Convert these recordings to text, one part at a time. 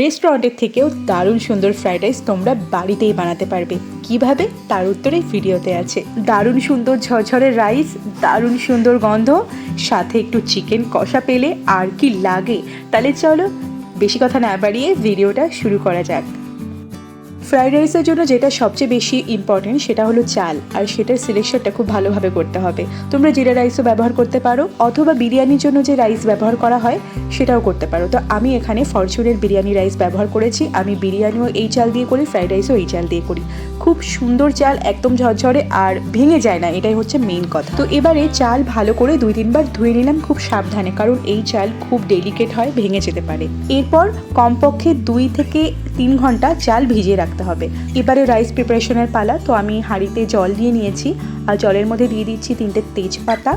রেস্টুরেন্টের থেকেও দারুণ সুন্দর ফ্রাইড রাইস তোমরা বাড়িতেই বানাতে পারবে। কীভাবে? তার উত্তরে ভিডিওতে আছে। দারুণ সুন্দর ঝরঝরে রাইস দারুণ সুন্দর গন্ধ, সাথে একটু চিকেন কষা পেলে আর কি লাগে। তাহলে চলো, বেশি কথা না বাড়িয়ে ভিডিওটা শুরু করা যাক। ফ্রাইড রাইসের জন্য যেটা সবচেয়ে বেশি ইম্পর্টেন্ট সেটা হলো চাল। আর সেটার সিলেকশনটা খুব ভালোভাবে করতে হবে। তোমরা জিরা রাইসও ব্যবহার করতে পারো, অথবা বিরিয়ানির জন্য যে রাইস ব্যবহার করা হয়, সেটাও করতে পারো। তো আমি এখানে ফরচুনের বিরিয়ানি রাইস ব্যবহার করেছি। আমি বিরিয়ানিও এই চাল দিয়ে করি, ফ্রাইড রাইসও এই চাল দিয়ে করি। খুব সুন্দর চাল, একদম ঝরঝরে, আর ভেঙে যায় না, এটাই হচ্ছে মেইন কথা। তো এবারে চাল ভালো করে দুই তিনবার ধুয়ে নিলাম খুব সাবধানে, কারণ এই চাল খুব ডেলিকেট হয়, ভেঙে যেতে পারে। এরপর কমপক্ষে দুই থেকে তিন ঘণ্টা চাল ভিজিয়ে রাখতে হবে। এবারে রাইস প্রিপারেশনের পালা, তো আমি হাঁড়িতে জল দিয়ে নিয়েছি। আর জলের মধ্যে দিয়ে দিচ্ছি তিনটে তেজপাতা,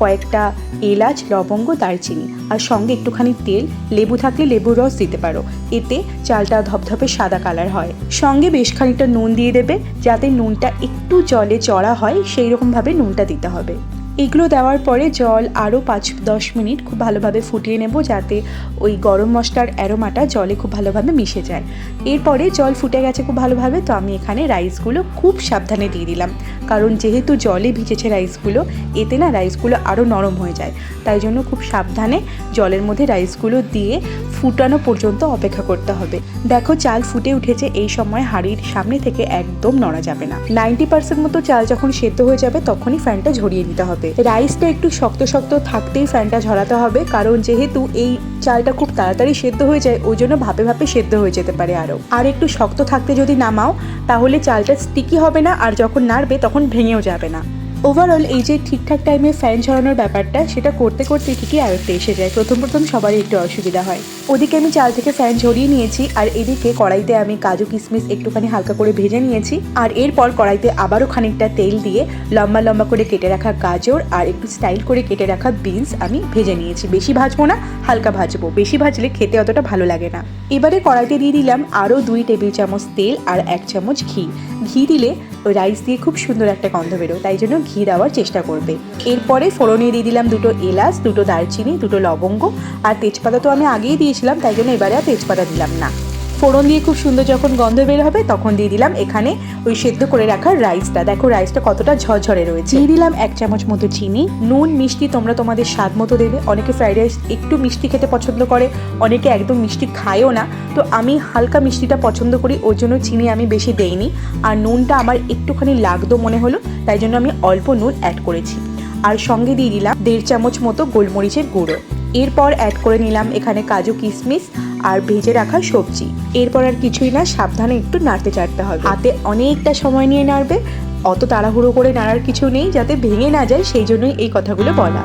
কয়েকটা এলাচ, লবঙ্গ, দারচিনি। আর সঙ্গে একটুখানি তেল, লেবু থাকলে লেবুর রস দিতে পারো। এতে চালটা ধপধপে সাদা কালার হয়। সঙ্গে বেশ খানিকটা নুন দিয়ে দেবে, যাতে নুনটা একটু জলে চড়া হয় সেই রকমভাবে নুনটা দিতে হবে। এগুলো দেওয়ার পরে জল আরও পাঁচ দশ মিনিট খুব ভালোভাবে ফুটিয়ে নেব যাতে ওই গরম মশলার অ্যারোমাটা জলে খুব ভালোভাবে মিশে যায়। এরপরে জল ফুটে গেছে খুব ভালোভাবে, তো আমি এখানে রাইসগুলো খুব সাবধানে দিয়ে দিলাম। কারণ যেহেতু জলে ভিজেছে রাইসগুলো, এতে না রাইসগুলো আরও নরম হয়ে যায়। তাই জন্য খুব সাবধানে জলের মধ্যে রাইসগুলো দিয়ে ফুটানো পর্যন্ত অপেক্ষা করতে হবে। দেখো চাল ফুটে উঠেছে এই সময় হাঁড়ির সামনে থেকে একদম নড়া যাবে না। নাইনটি পার্সেন্ট মতো চাল যখন সেদ্ধ হয়ে যাবে, তখনই ফ্যানটা ঝরিয়ে নিতে হবে। রাইসটা একটু শক্ত শক্ত থাকতেই ফ্যানটা ঝরাতে হবে, কারণ যেহেতু এই চালটা খুব তাড়াতাড়ি সেদ্ধ হয়ে যায়, ওই জন্য ভাপে ভাপে সেদ্ধ হয়ে যেতে পারে আরও। আর একটু শক্ত থাকতে যদি নামাও, তাহলে চালটা স্টিকি হবে না, আর যখন নাড়বে তখন ভেঙেও যাবে না। ওভারঅল এই যে ঠিকঠাক টাইমে ফ্যান ঝরানোর ব্যাপারটা, সেটা করতে করতে ঠিকই আয়ত্তে এসে যায়। প্রথম প্রথম সবারই একটু অসুবিধা হয়। ওদিকে আমি চাল থেকে ফ্যান ঝরিয়ে নিয়েছি, আর এদিকে কড়াইতে আমি কাজু কিশমিশ একটুখানি হালকা করে ভেজে নিয়েছি, আর এরপর কড়াইতে আবারও খানিকটা তেল দিয়ে লম্বা লম্বা করে কেটে রাখা গাজর, আর একটু স্টাইল করে কেটে রাখা বিনস আমি ভেজে নিয়েছি। বেশি ভাজবো না, হালকা ভাজবো। বেশি ভাজলে খেতে অতটা ভালো লাগে না। এবারে কড়াইতে দিয়ে দিলাম আরও দুই টেবিল চামচ তেল আর এক চামচ ঘি। ঘি দিলে রাইস দিয়ে খুব সুন্দর একটা গন্ধ বেরো তাই জন্য ঘি দেওয়ার চেষ্টা করবে। এরপরে ফোড়নে দিয়ে দিলাম দুটো এলাচ, দুটো দারচিনি, দুটো লবঙ্গ। আর তেজপাতা তো আমি আগেই দিয়েছিলাম, তাই জন্য এবারে আর তেজপাতা দিলাম না। ফোড়ন দিয়ে খুব সুন্দর যখন গন্ধ বের হবে, তখন দিয়ে দিলাম এখানে ওই সেদ্ধ করে রাখা রাইসটা। দেখো রাইসটা কতটা ঝরঝরে রয়েছে। দিয়ে দিলাম এক চামচ মতো চিনি। নুন, মিষ্টি তোমরা তোমাদের স্বাদ মতো দেবে। অনেকে ফ্রাইড রাইস একটু মিষ্টি খেতে পছন্দ করে, অনেকে একদম মিষ্টি খায়ও না। তো আমি হালকা মিষ্টিটা পছন্দ করি, ওর জন্য চিনি আমি বেশি দেইনি। আর নুনটা আমার একটুখানি লাগতো মনে হলো, তাই জন্য আমি অল্প নুন অ্যাড করেছি। আর সঙ্গে দিয়ে দিলাম দেড় চামচ মতো গোলমরিচের গুঁড়ো। এরপর অ্যাড করে নিলাম এখানে কাজু কিশমিশ আর ভেজে রাখা সবজি। এরপর আর কিছুই না, সাবধানে একটু নাড়তে চাড়তে হবে। হাতে অনেকটা সময় নিয়ে নাড়বে। অত তাড়াহুড়ো করে নাড়ার কিছু নেই, যাতে ভেঙে না যায়, সেই জন্যই এই কথাগুলো বলা।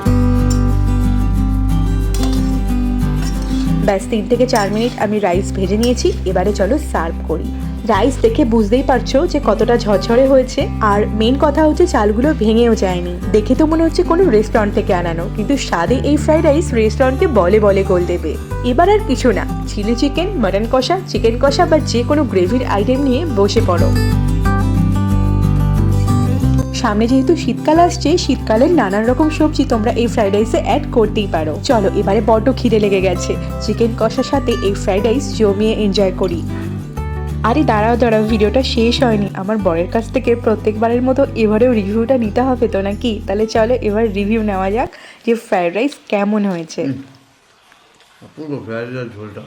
ব্যাস, তিন থেকে চার মিনিট আমি রাইস ভেজে নিয়েছি। এবারে চলো সার্ভ করি। রাইস দেখে বুঝতেই পারছ যে কতটা ঝরঝরে হয়েছে। আর মেন কথা হচ্ছে চালগুলো ভেঙেও যায়নি। দেখে তো মনে হচ্ছে কোনো রেস্টুরেন্ট থেকে আনানো। কিন্তু স্বাদে এই ফ্রাইড রাইস রেস্টুরেন্টকে বলে বলে গোল দেবে। এবার আর কিছু না। চিলি চিকেন মাটন কষা চিকেন কষা বা যে কোনো গ্রেভির আইটেম নিয়ে বসে পড়ো। সামনে যেহেতু শীতকাল আসছে, শীতকালের নানান রকম সবজি তোমরা এই ফ্রাইড রাইসে অ্যাড করতেই পারো। চলো, এবারে বড্ড খিদে লেগে গেছে। চিকেন কষার সাথে এই ফ্রাইড রাইস জমিয়ে এনজয় করি। আরে দাঁড়াও দাঁড়াও ভিডিওটা শেষ হয়নি। আমার বরের কাছ থেকে প্রত্যেকবারের মতো এবারেও রিভিউটা নিতে হবে তো নাকি? তাহলে চলো এবার রিভিউ নেওয়া যাক যে ফ্রাইড রাইস কেমন হয়েছে। রাইস ঝোলটা।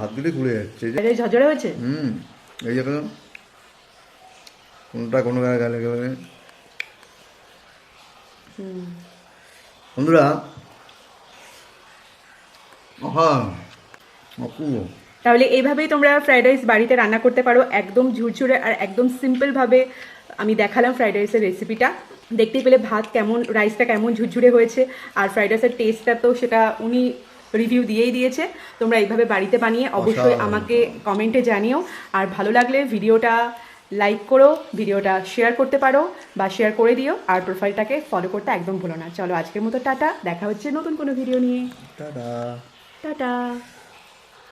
হাত দিলে খুলে যাচ্ছে। ঝরঝরে হয়েছে? হুম এই যে কেন কোনটা কোনো গায়ে গালে গেলে বন্ধুরা তাহলে এইভাবেই তোমরা ফ্রাইড রাইস বাড়িতে রান্না করতে পারো একদম ঝুরঝুরে আর একদম সিম্পলভাবে আমি দেখালাম ফ্রাইড রাইসের রেসিপিটা দেখতেই পেলে ভাত কেমন রাইসটা কেমন ঝুরঝুরে হয়েছে আর ফ্রাইড রাইসের টেস্টটা তো সেটা উনি রিভিউ দিয়েই দিয়েছে। তোমরা এইভাবে বাড়িতে বানিয়ে অবশ্যই আমাকে কমেন্টে জানিও। আর ভালো লাগলে ভিডিওটা লাইক করো ভিডিওটা শেয়ার করতে পারো বা শেয়ার করে দিও আর প্রোফাইলটাকে ফলো করতে একদম ভুলো না। চলো আজকের মতো টাটা দেখা হচ্ছে নতুন কোনো ভিডিও নিয়ে। টাটা। টাটা